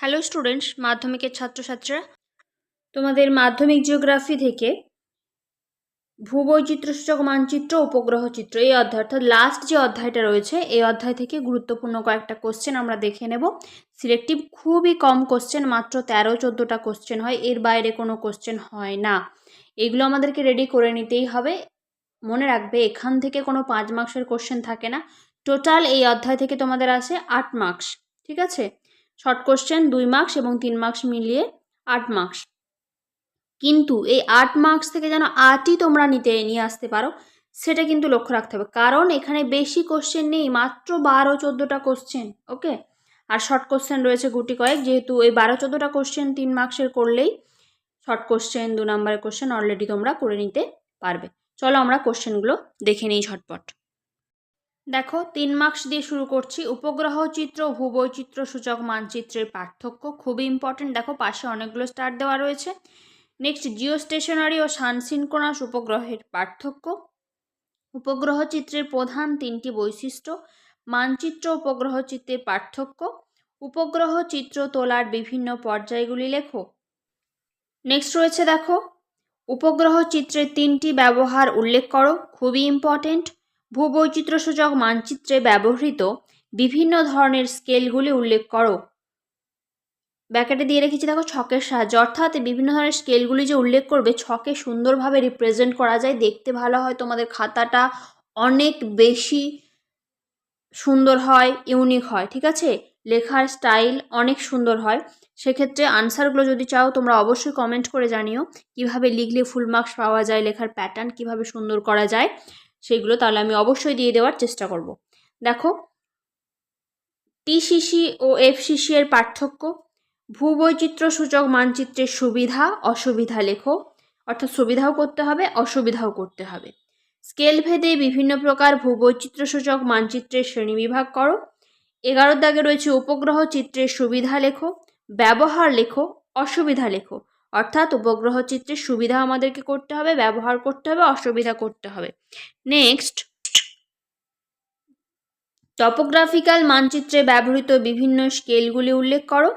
Hello students মাধ্যমিকের ছাত্রছাত্রীরা। তোমাদের মাধ্যমিক জিওগ্রাফি থেকে ভূবৈচিত্র্যসূচক মানচিত্র, উপগ্রহ চিত্র, এই অধ্যায়, অর্থাৎ লাস্ট যে অধ্যায়টা রয়েছে, এই অধ্যায় থেকে গুরুত্বপূর্ণ কয়েকটা কোশ্চেন আমরা দেখে নেব। সিলেক্টিভ খুবই কম কোশ্চেন মাত্র তেরো, চোদ্দোটা কোশ্চেন হয়, এর বাইরে কোনো কোশ্চেন হয় না। এগুলো আমাদেরকে রেডি করে নিতেই হবে। মনে রাখবে, এখান থেকে কোনো পাঁচ মার্কসের কোশ্চেন থাকে না। টোটাল এই অধ্যায় থেকে তোমাদের আসে আট মার্কস ঠিক আছে? শর্ট কোশ্চেন দুই মার্কস এবং তিন মার্কস মিলিয়ে আট মার্কস কিন্তু এই আট মার্কস থেকে যেন আটই তোমরা নিতে, নিয়ে আসতে পারো, সেটা কিন্তু লক্ষ্য রাখতে হবে। কারণ এখানে বেশি কোশ্চেন নেই, মাত্র বারো, চোদ্দোটা কোশ্চেন ওকে আর শর্ট কোশ্চেন রয়েছে গুটি কয়েক, যেহেতু এই বারো, চোদ্দোটা কোশ্চেন তিন মার্কসের করলেই শর্ট কোশ্চেন দু নম্বরের কোশ্চেন অলরেডি তোমরা করে নিতে পারবে। চলো আমরা কোশ্চেনগুলো দেখে নিই ঝটপট। দেখো, তিন মার্কস দিয়ে শুরু করছি। উপগ্রহ চিত্র ভূবৈচিত্র সূচক মানচিত্রের পার্থক্য খুবই ইম্পর্টেন্ট দেখো, পাশে অনেকগুলো স্টার দেওয়া রয়েছে। নেক্সট জিও স্টেশনারি ও সানসিনকোনাস উপগ্রহের পার্থক্য। উপগ্রহ চিত্রের প্রধান তিনটি বৈশিষ্ট্য, মানচিত্র উপগ্রহ চিত্রের পার্থক্য। উপগ্রহ চিত্র তোলার বিভিন্ন পর্যায়গুলি লেখো। নেক্সট রয়েছে, দেখো, উপগ্রহ চিত্রের তিনটি ব্যবহার উল্লেখ করো। খুবই ইম্পর্টেন্ট ভূবৈচিত্র্যসূচক মানচিত্রে ব্যবহৃত বিভিন্ন ধরনের স্কেলগুলি উল্লেখ করো। ব্যাকেটে দিয়ে রেখেছি দেখো ছকের সাহায্যে। অর্থাৎ বিভিন্ন ধরনের স্কেলগুলি যে উল্লেখ করবে, ছকে সুন্দরভাবে রিপ্রেজেন্ট করা যায়। দেখতে ভালো হয়, তোমাদের খাতাটা অনেক বেশি সুন্দর হয় ইউনিক হয়, ঠিক আছে? লেখার স্টাইল অনেক সুন্দর হয়। সেক্ষেত্রে আনসারগুলো যদি চাও, তোমরা অবশ্যই কমেন্ট করে জানিও। কীভাবে লিখলে ফুল মার্কস পাওয়া যায়, লেখার প্যাটার্ন কীভাবে সুন্দর করা যায়। সেগুলো তাহলে আমি অবশ্যই দিয়ে দেওয়ার চেষ্টা করব। দেখো টিসিসি ও এফসিসি এর পার্থক্য। ভূবৈচিত্র্য সূচক মানচিত্রের সুবিধা, অসুবিধা লেখো। অর্থাৎ সুবিধাও করতে হবে, অসুবিধাও করতে হবে। স্কেল ভেদে বিভিন্ন প্রকার ভূবৈচিত্র্য সূচক মানচিত্রের শ্রেণীবিভাগ করো। এগারোর দাগে রয়েছে উপগ্রহ চিত্রের সুবিধা লেখো। ব্যবহার লেখো, অসুবিধা লেখো। অর্থাৎ উপগ্রহ চিত্রের সুবিধা আমাদেরকে করতে হবে, ব্যবহার করতে হবে, অসুবিধা করতে হবে। নেক্সট টপোগ্রাফিক্যাল মানচিত্রে ব্যবহৃত বিভিন্ন স্কেলগুলি উল্লেখ করো।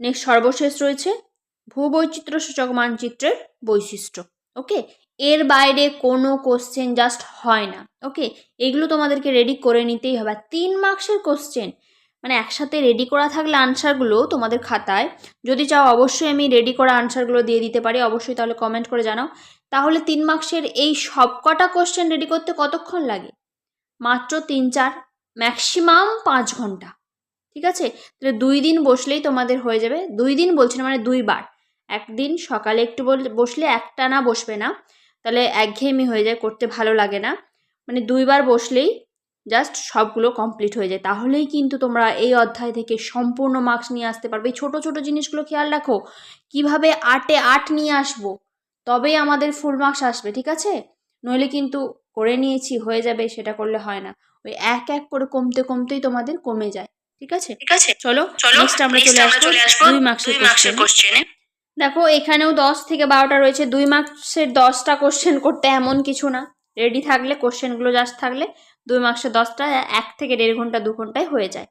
নেক্সট সর্বশেষ রয়েছে ভূবৈচিত্র্য সূচক মানচিত্রের বৈশিষ্ট্য। ওকে এর বাইরে কোনো কোশ্চেন জাস্ট হয় না। ওকে এগুলো তোমাদেরকে রেডি করে নিতেই হবে। তিন মার্কসের কোশ্চেন মানে একসাথে রেডি করা থাকলে আনসারগুলো তোমাদের খাতায়। যদি চাও অবশ্যই আমি রেডি করা আনসারগুলো দিয়ে দিতে পারি, অবশ্যই তাহলে কমেন্ট করে জানাও। তাহলে তিন মার্কসের এই সবকটা কোশ্চেন রেডি করতে কতক্ষণ লাগে? মাত্র তিন, চার ম্যাক্সিমাম পাঁচ ঘণ্টা। ঠিক আছে? তাহলে দুই দিন বসলেই তোমাদের হয়ে যাবে। দুই দিন বলছি না মানে দুইবার। একদিন সকালে একটু বসলে একটা না বসবে না। তাহলে একঘেয়েমি হয়ে যায়, করতে ভালো লাগে না। মানে দুইবার বসলেই জাস্ট সবগুলো কমপ্লিট হয়ে যায়। তাহলেই কিন্তু তোমরা এই অধ্যায় থেকে সম্পূর্ণ মার্কস নিয়ে আসতে পারবে। এই ছোটো ছোটো জিনিসগুলো খেয়াল রাখো। কীভাবে আটে আট নিয়ে আসব? তবেই আমাদের ফুল মার্কস আসবে ঠিক আছে? নইলে কিন্তু করে নিয়েছি হয়ে যাবে সেটা করলে হয় না। ওই এক এক করে কমতে কমতেই তোমাদের কমে যায় ঠিক আছে? ঠিক আছে। চলো নেক্সট আমরা চলে আসব দুই মার্কসের কোশ্চেনে দেখো এখানেও দশ থেকে বারোটা রয়েছে। দুই মার্কসের দশটা কোশ্চেন করতে এমন কিছু না। রেডি থাকলে কোশ্চেনগুলো জাস্ট থাকলে দুই মার্কসের দশটা, এক থেকে দেড় ঘণ্টা, দু ঘন্টায় হয়ে যায়।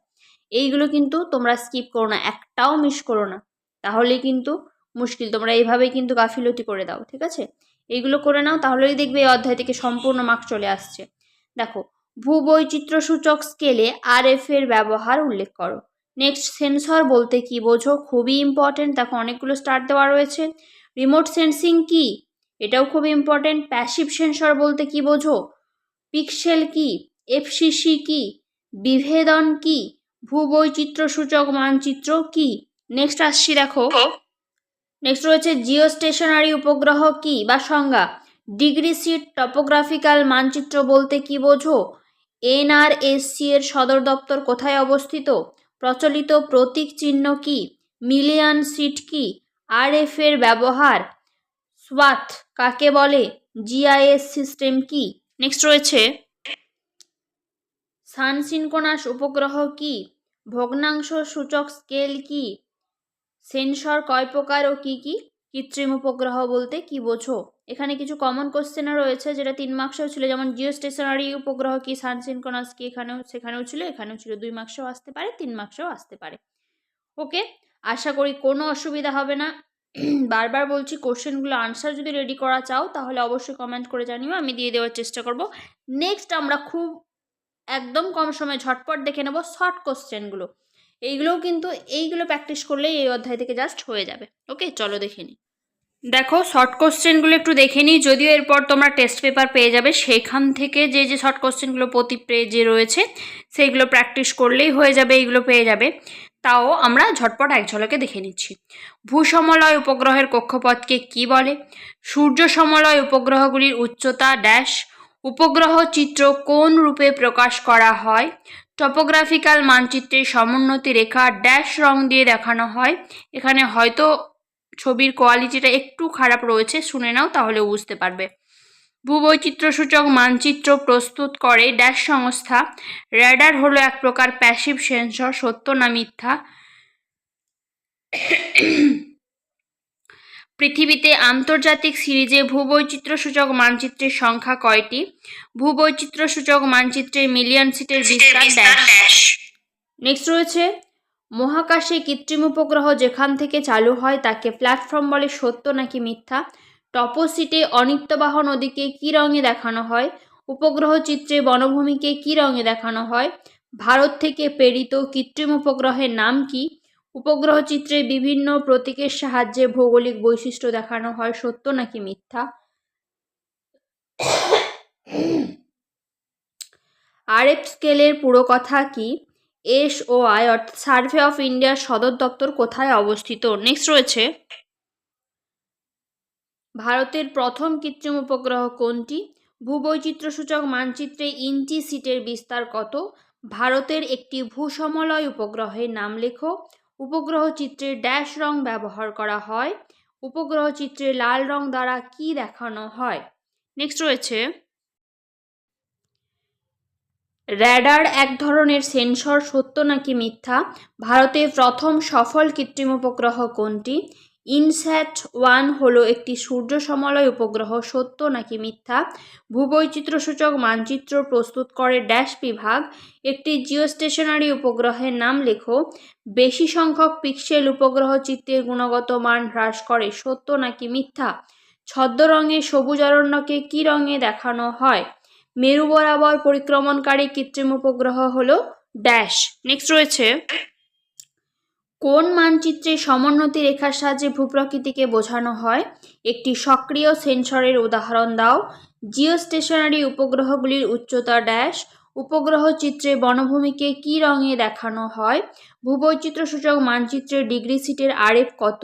এইগুলো কিন্তু তোমরা স্কিপ করো না, একটাও মিস করো না। তাহলেই কিন্তু মুশকিল, তোমরা এইভাবেই কিন্তু গাফিলতি করে দাও, ঠিক আছে? এইগুলো করে নাও, তাহলেই দেখবে এই অধ্যায় থেকে সম্পূর্ণ মার্কস চলে আসছে। দেখো ভূবৈচিত্র্য সূচক স্কেলে আর এফ এর ব্যবহার উল্লেখ করো। নেক্সট সেন্সর বলতে কি বোঝো? খুবই ইম্পর্টেন্ট দেখো, অনেকগুলো স্টার্ট দেওয়া রয়েছে। রিমোট সেন্সিং কি? এটাও খুব ইম্পর্টেন্ট প্যাসিভ সেন্সর বলতে কি বোঝো? পিক্সেল কি, এফসিসি কি, বিভেদন কি ভূবৈচিত্র্য সূচক মানচিত্র কি? নেক্সট আসছি দেখো। নেক্সট রয়েছে জিও স্টেশনারি উপগ্রহ কি বা সংজ্ঞা। ডিগ্রি সিট টপোগ্রাফিক্যাল মানচিত্র বলতে কি বোঝো? এনআরএসসি এর সদর দপ্তর কোথায় অবস্থিত? প্রচলিত প্রতীক চিহ্ন কি? মিলিয়ন সিট কি? আর এর ব্যবহার। সোয়াথ কাকে বলে? জিআইএস সিস্টেম কি? নেক্সট রয়েছে, সানসিনকোনাস উপগ্রহ কি? ভগ্নাংশ সূচক স্কেল কি? সেন্সর কয় প্রকার ও কি কি? কৃত্রিম উপগ্রহ বলতে কি বোঝো? এখানে কিছু কমন কোশ্চেনও রয়েছে যেটা তিন মার্কসেও ছিল, যেমন জিও স্টেশনারি উপগ্রহ কি, সানসিনকোনাস কি, এখানেও, সেখানেও ছিল, এখানেও ছিল, দুই মার্কসেও আসতে পারে, তিন মার্কসেও আসতে পারে। ওকে আশা করি কোনো অসুবিধা হবে না। বারবার বলছি কোশ্চেনগুলো আনসার যদি রেডি করা চাও, তাহলে অবশ্যই কমেন্ট করে জানিও, আমি দিয়ে দেওয়ার চেষ্টা করব। নেক্সট আমরা খুব একদম কম সময়ে ঝটপট দেখে নেব শর্ট কোশ্চেনগুলো এইগুলোও কিন্তু, এইগুলো প্র্যাকটিস করলেই এই অধ্যায় থেকে জাস্ট হয়ে যাবে। ওকে চলো দেখে নিই। দেখো শর্ট কোশ্চেনগুলো একটু দেখে নিই, যদিও এরপর তোমরা টেস্ট পেপার পেয়ে যাবে, সেখান থেকে যে যে শর্ট কোশ্চেনগুলো প্রতি পেজে রয়েছে, সেইগুলো প্র্যাকটিস করলেই হয়ে যাবে, এইগুলো পেয়ে যাবে। তাও আমরা ঝটপট এক ঝলকে দেখে নিচ্ছি। ভূসমলয় উপগ্রহের কক্ষপথকে কি বলে? সূর্য সমলয় উপগ্রহগুলির উচ্চতা ড্যাশ। উপগ্রহ চিত্র কোন রূপে প্রকাশ করা হয়? টপোগ্রাফিক্যাল মানচিত্রের সমুন্নতি রেখা ড্যাশ রং দিয়ে দেখানো হয়। এখানে হয়তো ছবির কোয়ালিটিটা একটু খারাপ রয়েছে, শুনে নাও, তাহলে বুঝতে পারবে। ভূবৈচিত্র্যসূচক মানচিত্র প্রস্তুত করে ড্যাশ সংস্থা। র্যাডার হলো এক প্রকার প্যাসিভ সেন্সর সত্য না মিথ্যা। পৃথিবীতে আন্তর্জাতিক সিরিজে ভূবৈচিত্র্যসূচক মানচিত্রের সংখ্যা কয়টি? ভূবৈচিত্র্যসূচক মানচিত্রের মিলিয়ন সিটের বিস্তার ড্যাশ। নেক্সট রয়েছে মহাকাশে কৃত্রিম উপগ্রহ যেখান থেকে চালু হয় তাকে প্ল্যাটফর্ম বলে সত্য নাকি মিথ্যা? টপোসিটে অনিত্যবাহ নদীকে কী রঙে দেখানো হয়? উপগ্রহ চিত্রে বনভূমিকে কী রঙে দেখানো হয়? ভারত থেকে প্রেরিত কৃত্রিম উপগ্রহের নাম কি? উপগ্রহ চিত্রে বিভিন্ন প্রতীকের সাহায্যে ভৌগোলিক বৈশিষ্ট্য দেখানো হয়, সত্য নাকি মিথ্যা? আরএফ স্কেলের পুরো কথা কি? এস ও আই, অর্থাৎ সার্ভে অফ ইন্ডিয়ার সদর দপ্তর কোথায় অবস্থিত? নেক্সট রয়েছে। ভারতের প্রথম কৃত্রিম উপগ্রহ কোনটি? ভূবৈচিত্র্যসূচক মানচিত্রে ইঞ্চি সিটের বিস্তার কত? ভারতের একটি ভূসমলয় উপগ্রহের নাম লেখো। উপগ্রহ চিত্রে ড্যাশ রং ব্যবহার করা হয়। উপগ্রহ চিত্রে লাল রং দ্বারা কি দেখানো হয়? নেক্সট রয়েছে। র্যাডার এক ধরনের সেন্সর সত্য নাকি মিথ্যা? ভারতের প্রথম সফল কৃত্রিম উপগ্রহ কোনটি? ইনস্যাট ওয়ান হলো একটি সূর্য সমলয় উপগ্রহ, সত্য নাকি মিথ্যা? ভূবৈচিত্র্যসূচক মানচিত্র প্রস্তুত করে ড্যাশ বিভাগ। একটি জিওস্টেশনারি উপগ্রহের নাম লেখো। বেশি সংখ্যক পিক্সেল উপগ্রহ চিত্রের গুণগত মান হ্রাস করে, সত্য নাকি মিথ্যা? ছদ্ম রঙে সবুজ অরণ্যকে কী রঙে দেখানো হয়? মেরু বরাবর পরিক্রমণকারী কৃত্রিম উপগ্রহ হলো ড্যাশ। নেক্সট রয়েছে কোন মানচিত্রে সমোন্নতি রেখার সাহায্যে ভূপ্রকৃতিকে বোঝানো হয়? একটি সক্রিয় সেন্সরের উদাহরণ দাও। জিওস্টেশনারি উপগ্রহগুলির উচ্চতা ড্যাশ। উপগ্রহ চিত্রে বনভূমিকে কী রঙে দেখানো হয়? ভূবৈচিত্র্যসূচক মানচিত্রে ডিগ্রি সিটের আরেফ কত?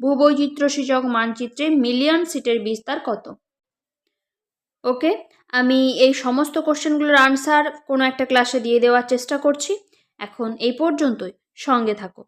ভূবৈচিত্র্যসূচক মানচিত্রে মিলিয়ন সিটের বিস্তার কত? ওকে, আমি এই সমস্ত কোশ্চেনগুলোর আনসার কোনো একটা ক্লাসে দিয়ে দেওয়ার চেষ্টা করছি। এখন এই পর্যন্তই। সঙ্গে থাকো।